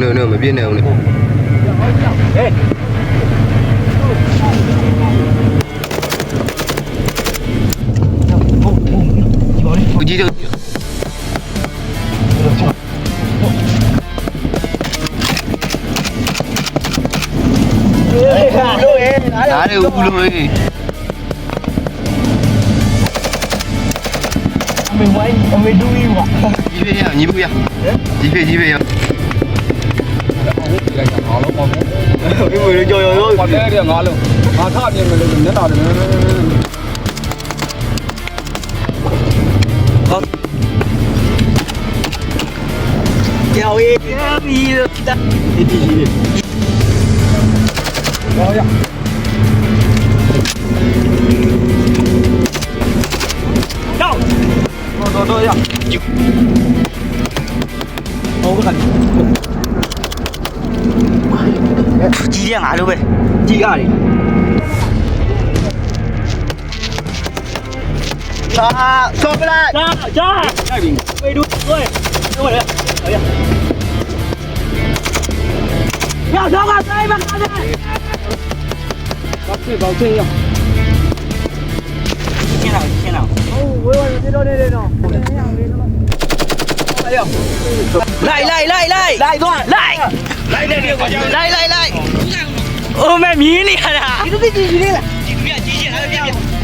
no no မပြည့်နေအောင်လေဟေးဦးကြီးတို့ဟေးဟာလို့ဟေးနားလေဦးလို့လေအမေဝိုင်းအမေဒူးဝါကြီးဖေးရညီဘူးရကြီးဖေးကြီးဖေးရဒီလို cái mùi nó trôi rồi thôi. Còn cái đường ngọt luôn ngọt thơm nhưng mà đừng nhớ tao đừng không chào em đi đi đi rồi à đâu rồi rồi rồi à không có cần ကြီးရငါလိုပဲကြီးရတယ်သာဆောပလာจ้าจ้า တိုက်ပြီ ไปดูด้วยด้วยเลยเฮ้ย要上啊再吧看的 ဘာဖြစ်ဘာချင်းရ 天哪天哪哦我我这都这这种哎呦来来来来来 လိုက်တယ်ကွာလိုက်လိုက်လိုက်အိုးမမြင်းနေရတာဒီလိုကြည့်ကြည့်လေးလားဒီလိုပြကြည့်ကြည့်ဟာပြပြ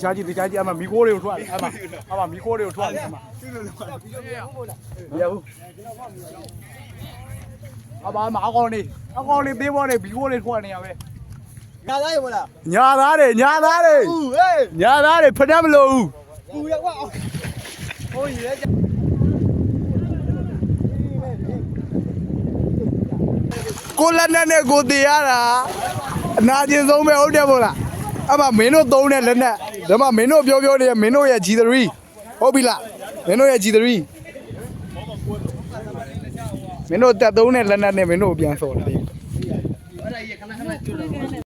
တရားကြီးတရားကြီးအမမီခိုးတွေကိုထွက်အမအမမီခိုးတွေကိုထွက်အမပြုလို့လို့ဗီဒီယိုမဟုတ်လားမရဘူးအမအမအကောင်လေးအကောင်လေးသေးပေါ်နေဗီဒီယိုတွေထွက်နေရပဲညာသားရေမလားညာသားတွေညာသားတွေဦးဟေးညာသားတွေဖတ်တတ်မလို့ဦးဦးရကွာဟိုရေကိုလက်နဲ့ကိုတရားတာအနာကျင်ဆုံးပဲဟုတ်တယ်မို့လား အမမင်းတို့သုံးတဲ့လက်နဲ့ဒါမှမင်းတို့ပြောပြောနေမင်းတို့ရဲ့ G3 ဟုတ်ပြီလားမင်းတို့ရဲ့ G3 မင်းတို့တက်သုံးတဲ့လက်နဲ့နဲ့မင်းတို့ပြန်ဆော်တယ်